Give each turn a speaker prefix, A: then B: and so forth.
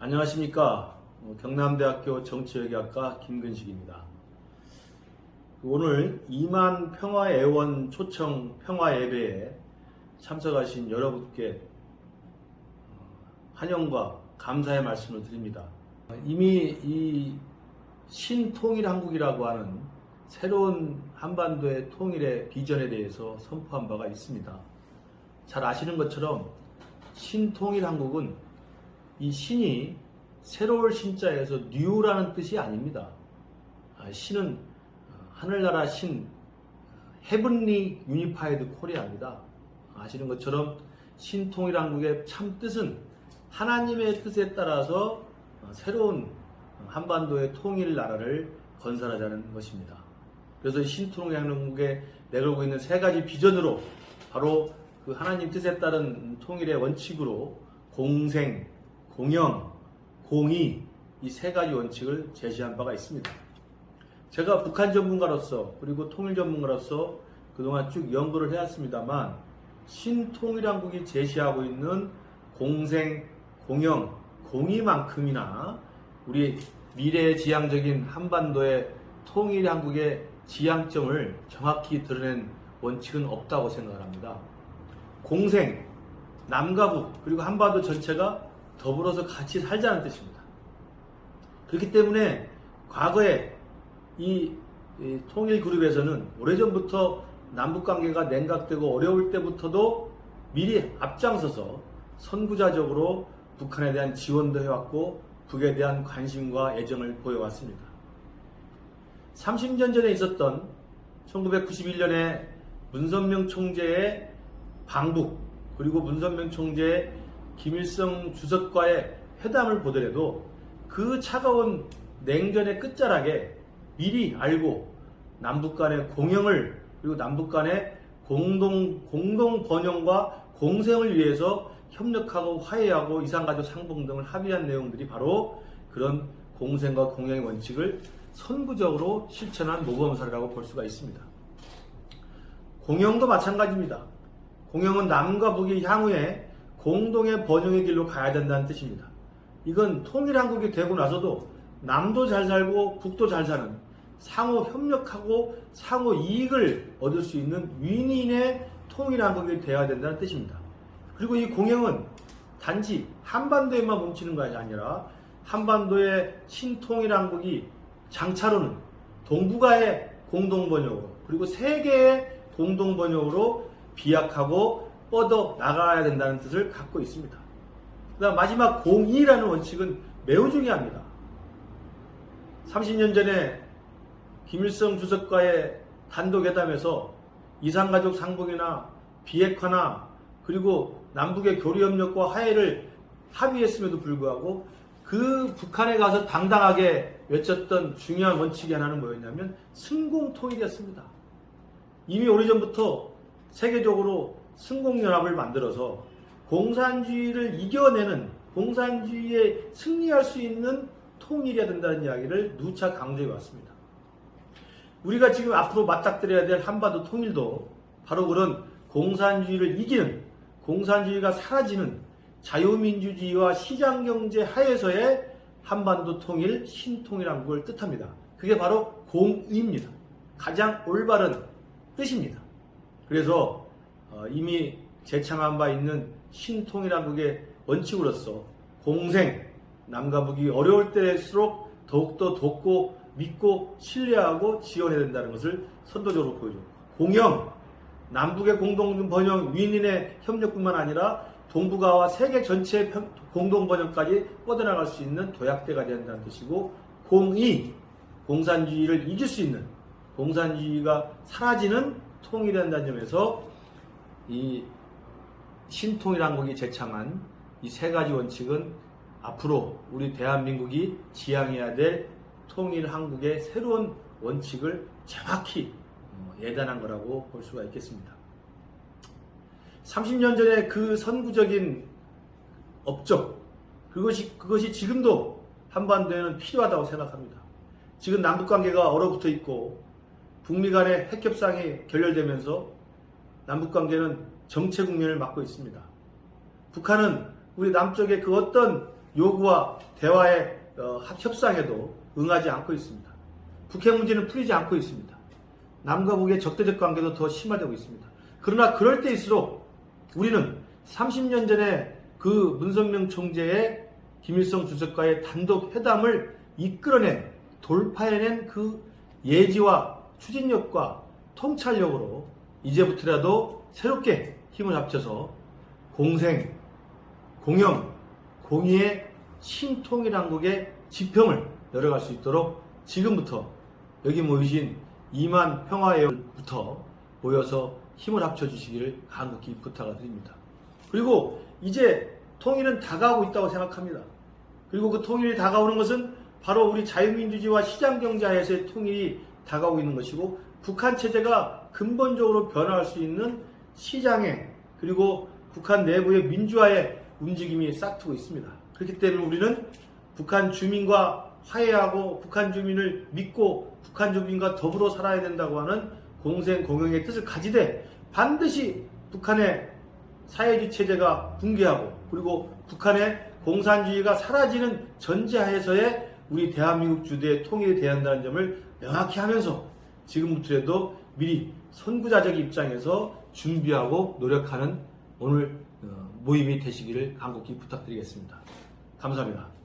A: 안녕하십니까. 어, 경남대학교 정치외교학과 김근식입니다. 오늘 2만 평화애원 초청 평화예배에 참석하신 여러분께 어, 환영과 감사의 말씀을 드립니다. 이미 이 신통일 한국이라고 하는 새로운 한반도의 통일의 비전에 대해서 선포한 바가 있습니다. 잘 아시는 것처럼 신통일 한국은 이 신이 새로울 신자에서 뉴라는 뜻이 아닙니다. 아, 신은 어, 하늘나라 신 헤븐리 유니파이드 코리아입니다. 아시는 것처럼 신통일한국의 참 뜻은 하나님의 뜻에 따라서 어, 새로운 한반도의 통일 나라를 건설하자는 것입니다. 그래서 신통일한국에 내걸고 있는 세 가지 비전으로 바로 그 하나님 뜻에 따른 통일의 원칙으로 공생, 공영, 공의 이 세 가지 원칙을 제시한 바가 있습니다. 제가 북한 전문가로서 그리고 통일 전문가로서 그동안 쭉 연구를 해왔습니다만 신통일한국이 제시하고 있는 공생, 공영, 공의만큼이나 우리 미래 지향적인 한반도의 통일한국의 지향점을 정확히 드러낸 원칙은 없다고 생각을 합니다. 공생, 남과 북, 그리고 한반도 전체가 더불어서 같이 살자는 뜻입니다. 그렇기 때문에 과거에 이, 이 통일 그룹에서는 오래전부터 남북 관계가 냉각되고 어려울 때부터도 미리 앞장서서 선구자적으로 북한에 대한 지원도 해왔고 북에 대한 관심과 애정을 보여왔습니다. 30년 전에 있었던 1991년에 문선명 총재의 방북 그리고 문선명 총재의 김일성 주석과의 회담을 보더라도 그 차가운 냉전의 끝자락에 미리 알고 남북 간의 공영을 그리고 남북 간의 공동 공동 번영과 공생을 위해서 협력하고 화해하고 이산가족 상봉 등을 합의한 내용들이 바로 그런 공생과 공영의 원칙을 선구적으로 실천한 모범사라고 볼 수가 있습니다. 공영도 마찬가지입니다. 공영은 남과 북이 향후에 공동의 번영의 길로 가야 된다는 뜻입니다. 이건 통일한국이 되고 나서도 남도 잘 살고 북도 잘 사는 상호 협력하고 상호 이익을 얻을 수 있는 윈윈의 통일한국이 되어야 된다는 뜻입니다. 그리고 이 공영은 단지 한반도에만 뭉치는 것이 아니라 한반도의 신통일한국이 장차로는 동북아의 공동번영으로 그리고 세계의 공동번영으로 비약하고 뻗어 나가야 된다는 뜻을 갖고 있습니다. 그다음 마지막 공의라는 원칙은 매우 중요합니다. 30년 전에 김일성 주석과의 단독 회담에서 이산가족 상봉이나 비핵화나 그리고 남북의 교류협력과 화해를 합의했음에도 불구하고 그 북한에 가서 당당하게 외쳤던 중요한 원칙이 하나는 뭐였냐면 승공통일이었습니다. 이미 오래전부터 세계적으로 승공연합을 만들어서 공산주의를 이겨내는 공산주의에 승리할 수 있는 통일이어야 된다는 이야기를 누차 강조해 왔습니다. 우리가 지금 앞으로 맞닥뜨려야 될 한반도 통일도 바로 그런 공산주의를 이기는 공산주의가 사라지는 자유민주주의와 시장경제 하에서의 한반도 통일, 신통일한국을 뜻합니다. 그게 바로 공의입니다. 가장 올바른 뜻입니다. 그래서 어, 이미 제창한 바 있는 신통일한국의 원칙으로서 공생, 남과 북이 어려울 때일수록 더욱더 돕고 믿고 신뢰하고 지원해야 된다는 것을 선도적으로 보여줍니다. 공영, 남북의 공동 번영, 윈윈의 협력뿐만 아니라 동북아와 세계 전체의 공동 번영까지 뻗어나갈 수 있는 도약대가 된다는 뜻이고 공의, 공산주의를 이길 수 있는 공산주의가 사라지는 통일이라는 점에서 이 신통일한국이 제창한 이 세 가지 원칙은 앞으로 우리 대한민국이 지향해야 될 통일 한국의 새로운 원칙을 정확히 어, 예단한 거라고 볼 수가 있겠습니다. 30년 전에 그 선구적인 업적, 그것이, 그것이 지금도 한반도에는 필요하다고 생각합니다. 지금 남북 관계가 얼어붙어 있고, 북미 간의 핵협상이 결렬되면서 남북 관계는 정체 국면을 맞고 있습니다. 북한은 우리 남쪽의 그 어떤 요구와 대화의 어, 합- 협상에도 응하지 않고 있습니다. 북핵 문제는 풀리지 않고 있습니다. 남과 북의 적대적 관계도 더 심화되고 있습니다. 그러나 그럴 때일수록 우리는 30년 전에 그 문성명 총재의 김일성 주석과의 단독 회담을 이끌어낸 돌파해낸 그 예지와 추진력과 통찰력으로 이제부터라도 새롭게 힘을 합쳐서 공생, 공영, 공의의 신통일한국의 지평을 열어갈 수 있도록 지금부터 여기 모이신 이만 평화회원부터 모여서 힘을 합쳐주시기를 간곡히 부탁을 드립니다. 그리고 이제 통일은 다가오고 있다고 생각합니다. 그리고 그 통일이 다가오는 것은 바로 우리 자유민주주의와 시장경제하에서의 통일이 다가오고 있는 것이고 북한 체제가 근본적으로 변화할 수 있는 시장에 그리고 북한 내부의 민주화의 움직임이 싹트고 있습니다. 그렇기 때문에 우리는 북한 주민과 화해하고 북한 주민을 믿고 북한 주민과 더불어 살아야 된다고 하는 공생 공영의 뜻을 가지되 반드시 북한의 사회주의 체제가 붕괴하고 그리고 북한의 공산주의가 사라지는 전제하에서의 우리 대한민국 주도의 통일이 돼야 한다는 점을 명확히 하면서 지금부터라도 미리 선구자적 입장에서 준비하고 노력하는 오늘 어, 모임이 되시기를 간곡히 부탁드리겠습니다. 감사합니다.